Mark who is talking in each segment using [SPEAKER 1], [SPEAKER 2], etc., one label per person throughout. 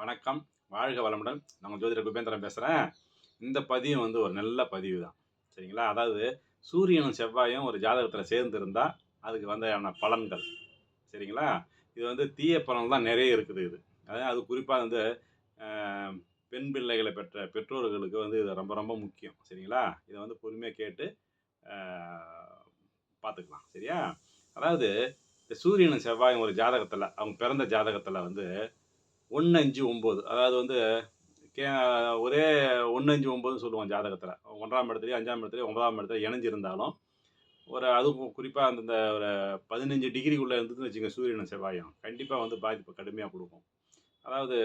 [SPEAKER 1] வணக்கம். வாழ்க வளமுடன். நம்ம ஜோதிடர் குபேந்திரன் பேசுகிறேன் இந்த பதிவு வந்து ஒரு நல்ல பதிவு தான் சரிங்களா? அதாவது சூரியனும் செவ்வாயும் ஒரு ஜாதகத்தில் சேர்ந்துருந்தால் அதுக்கு வந்தான பலன்கள். சரிங்களா? இது வந்து தீய பலன் தான் நிறைய இருக்குது இது. அதாவது அது குறிப்பாக வந்து பெண் பிள்ளைகளை பெற்ற பெற்றோர்களுக்கு வந்து இது ரொம்ப ரொம்ப முக்கியம். சரிங்களா? இதை வந்து பொறுமையாக கேட்டு பார்த்துக்கலாம். சரியா? அதாவது இந்த சூரியனும் செவ்வாயும் ஒரு ஜாதகத்தில் அவங்க பிறந்த ஜாதகத்தில் வந்து ஒன்று அஞ்சு ஒம்பது அதாவது வந்து கே ஒரே ஒன்று அஞ்சு ஒம்பதுன்னு சொல்லுவோம் ஜாதகத்தில். ஒன்றாம் இடத்துலையும் அஞ்சாம் இடத்துலையும் ஒன்பதாம் இடத்துல இணைஞ்சிருந்தாலும் ஒரு அதுவும் குறிப்பாக அந்தந்த ஒரு பதினஞ்சு டிகிரிக்குள்ளே இருந்ததுன்னு வச்சுங்க சூரியனும் செவ்வாயும். கண்டிப்பாக வந்து பாதிப்பு கடுமையாக கொடுக்கும். அதாவது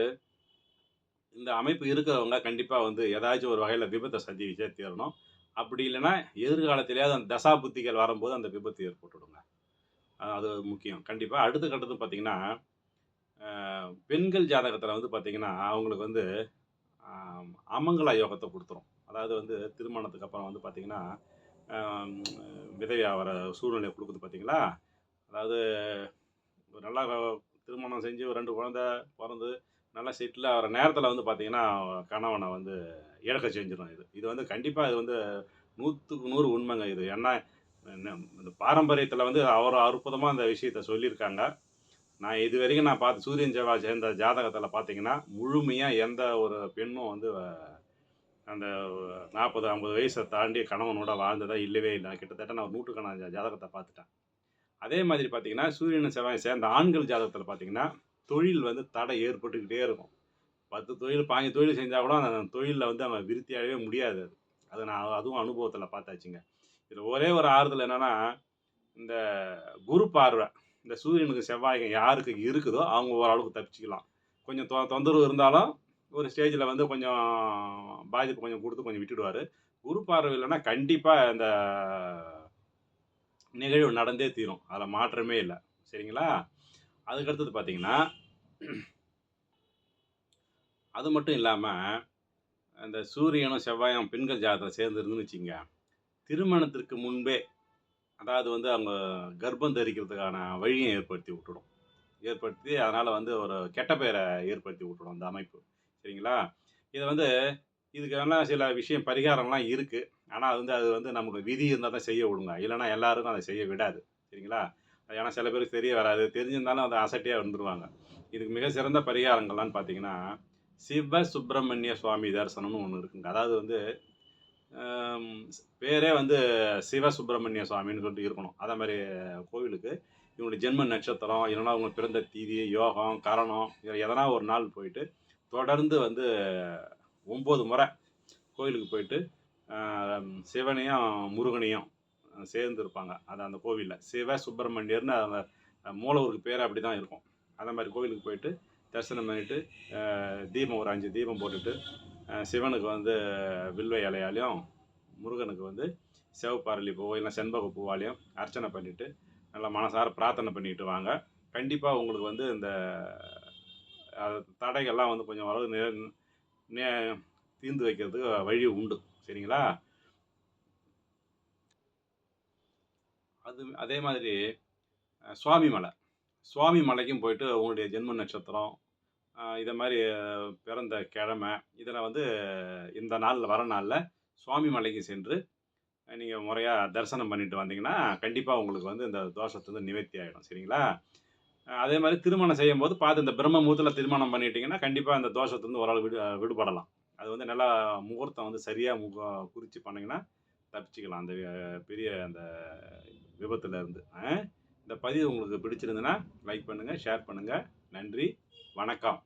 [SPEAKER 1] இந்த அமைப்பு இருக்கிறவங்க கண்டிப்பாக வந்து ஏதாச்சும் ஒரு வகையில் விபத்தை சந்திச்சே தீரணும். அப்படி இல்லைன்னா எதிர்காலத்திலேயாவது அந்த தசா புத்திகள் வரும்போது அந்த விபத்து ஏற்பட்டுடுங்க. அது முக்கியம். கண்டிப்பாக அடுத்த கட்டத்து பார்த்திங்கன்னா பெண்கள் ஜாதகத்தில் வந்து பார்த்திங்கன்னா அவங்களுக்கு வந்து அமங்கலா யோகத்தை கொடுத்துரும். அதாவது வந்து திருமணத்துக்கு அப்புறம் வந்து பார்த்திங்கன்னா விதவை ஆகிற சூழ்நிலை கொடுக்குது பார்த்திங்களா அதாவது ஒரு நல்லா திருமணம் செஞ்சு ஒரு ரெண்டு குழந்தை பிறந்து நல்லா செட்டில் ஆகிற நேரத்தில் வந்து பார்த்திங்கன்னா கணவனை வந்து இழக்க செஞ்சிடும் இது. இது வந்து கண்டிப்பாக இது வந்து நூற்றுக்கு நூறு உண்மைங்க இது. ஏன்னா என்ன- இந்த பாரம்பரியத்தில் வந்து அவர் அற்புதமாக அந்த விஷயத்த சொல்லியிருக்காங்க. நான் இது வரைக்கும் நான் பார்த்து சூரியன் செவ்வாய் சேர்ந்த ஜாதகத்தில் பார்த்தீங்கன்னா முழுமையாக எந்த ஒரு பெண்ணும் வந்து அந்த நாற்பது ஐம்பது வயசை தாண்டி கணவனோட வாழ்ந்ததா இல்லவே இல்லை. கிட்டத்தட்ட நான் நூற்றுக்கணக்கான ஜாதகத்தை பார்த்துட்டேன். அதே மாதிரி பார்த்தீங்கன்னா சூரியன் செவ்வாய் சேர்ந்த ஆண்கள் ஜாதகத்தில் பார்த்தீங்கன்னா தொழில் வந்து தடை ஏற்பட்டுக்கிட்டே இருக்கும். பத்து தொழில் பாஞ்சு தொழில் செஞ்சால் கூட அந்த தொழிலில் வந்து அவங்க விருத்தியாகவே முடியாது. அது அது நான் அதுவும் அனுபவத்தில் பார்த்தாச்சுங்க. இதில் ஒரே ஒரு ஆறுதல் என்னென்னா இந்த குரு பார்வை. இந்த சூரியனுக்கு செவ்வாய்க்கு யாருக்கு இருக்குதோ அவங்க ஓரளவுக்கு தப்பிச்சுக்கலாம். கொஞ்சம் தொ தொந்தரவு இருந்தாலும் ஒரு ஸ்டேஜில் வந்து கொஞ்சம் பாதிப்பு கொஞ்சம் கொடுத்து கொஞ்சம் விட்டுடுவார். குரு பார்வை இல்லைன்னா கண்டிப்பாக இந்த நிகழ்வு நடந்தே தீரும். அதில் மாற்றமே இல்லை. சரிங்களா? அதுக்கடுத்தது பார்த்தீங்கன்னா அது மட்டும் இல்லாமல் அந்த சூரியனும் செவ்வாயும் பெண்கள் ஜாதகத்தில் சேர்ந்துருந்துன்னு வச்சுங்க திருமணத்திற்கு முன்பே அதாவது வந்து அவங்க கர்ப்பம் தரிக்கிறதுக்கான வழியை ஏற்படுத்தி விட்டுடும். ஏற்படுத்தி அதனால் வந்து ஒரு கெட்ட பெயரை ஏற்படுத்தி விட்டுடும் அந்த அமைப்பு. சரிங்களா? இதை வந்து இதுக்கெல்லாம் சில விஷயம் பரிகாரம்லாம் இருக்குது ஆனால் அது வந்து அது வந்து நமக்கு விதி இருந்தால் தான் செய்ய விடுங்க. இல்லைன்னா எல்லாருக்கும் அதை செய்ய விடாது. சரிங்களா? அது ஏன்னா சில பேருக்கு தெரிய வராது. தெரிஞ்சிருந்தாலும் அதை அசட்டியாக வந்துடுவாங்க இதுக்கு மிக சிறந்த பரிகாரங்கள்லாம் பார்த்தீங்கன்னா சிவ சுப்பிரமணிய சுவாமி தரிசனம்னு ஒன்று இருக்குங்க. அதாவது வந்து பேரே வந்து சிவ சுப்பிரமணிய சுவாமின்னு சொல்லிட்டு இருக்கணும். அதே மாதிரி கோவிலுக்கு இவங்களுடைய ஜென்ம நட்சத்திரம் இல்லைன்னா அவங்க பிறந்த தீதி யோகம் கரணம் இதில் எதனா ஒரு நாள் போயிட்டு தொடர்ந்து வந்து ஒம்பது முறை கோயிலுக்கு போயிட்டு சிவனையும் முருகனையும் சேர்ந்து இருப்பாங்க அது அந்த கோவிலில். சிவ சுப்பிரமணியர்னு அந்த மூலவருக்கு பேர் அப்படி தான் இருக்கும். அந்த மாதிரி கோவிலுக்கு போயிட்டு தரிசனம் பண்ணிட்டு தீபம் ஒரு அஞ்சு தீபம் போட்டுட்டு சிவனுக்கு வந்து வில்வ இலையாலையும் முருகனுக்கு வந்து சிவப்பாரளி பூவோ இல்லை செண்பக பூவாலையும் அர்ச்சனை பண்ணிவிட்டு நல்லா மனசார பிரார்த்தனை பண்ணிட்டு வாங்க. கண்டிப்பாக உங்களுக்கு வந்து இந்த தடைகள்லாம் வந்து கொஞ்சம் அளவு நே நே- தீர்ந்து வைக்கிறதுக்கு வழி உண்டு. சரிங்களா? அது அதே மாதிரி சுவாமி மலை. சுவாமி மலைக்கும் போயிட்டு உங்களுடைய ஜென்ம நட்சத்திரம் இதை மாதிரி பிறந்த கிழமை இதில் வந்து இந்த நாளில் வர நாளில் சுவாமி மலைக்கு சென்று நீங்கள் முறையாக தரிசனம் பண்ணிட்டு வந்தீங்கன்னா கண்டிப்பாக உங்களுக்கு வந்து இந்த தோஷத்தை வந்து நிவர்த்தி ஆகிடும் சரிங்களா? அதே மாதிரி திருமணம் செய்யும்போது பார்த்து இந்த பிரம்ம முகூர்த்தத்தில் திருமணம் பண்ணிட்டீங்கன்னா கண்டிப்பாக அந்த தோஷத்தை வந்து ஓரளவு விடு விடுபடலாம். அது வந்து நல்லா முகூர்த்தம் வந்து சரியாக முக குறித்து பண்ணிங்கன்னா தப்பிச்சுக்கலாம். அந்த பெரிய அந்த விபத்துலேருந்து இந்த பதிவு உங்களுக்கு பிடிச்சிருந்துன்னா லைக் பண்ணுங்கள் ஷேர் பண்ணுங்கள் நன்றி. வணக்கம்.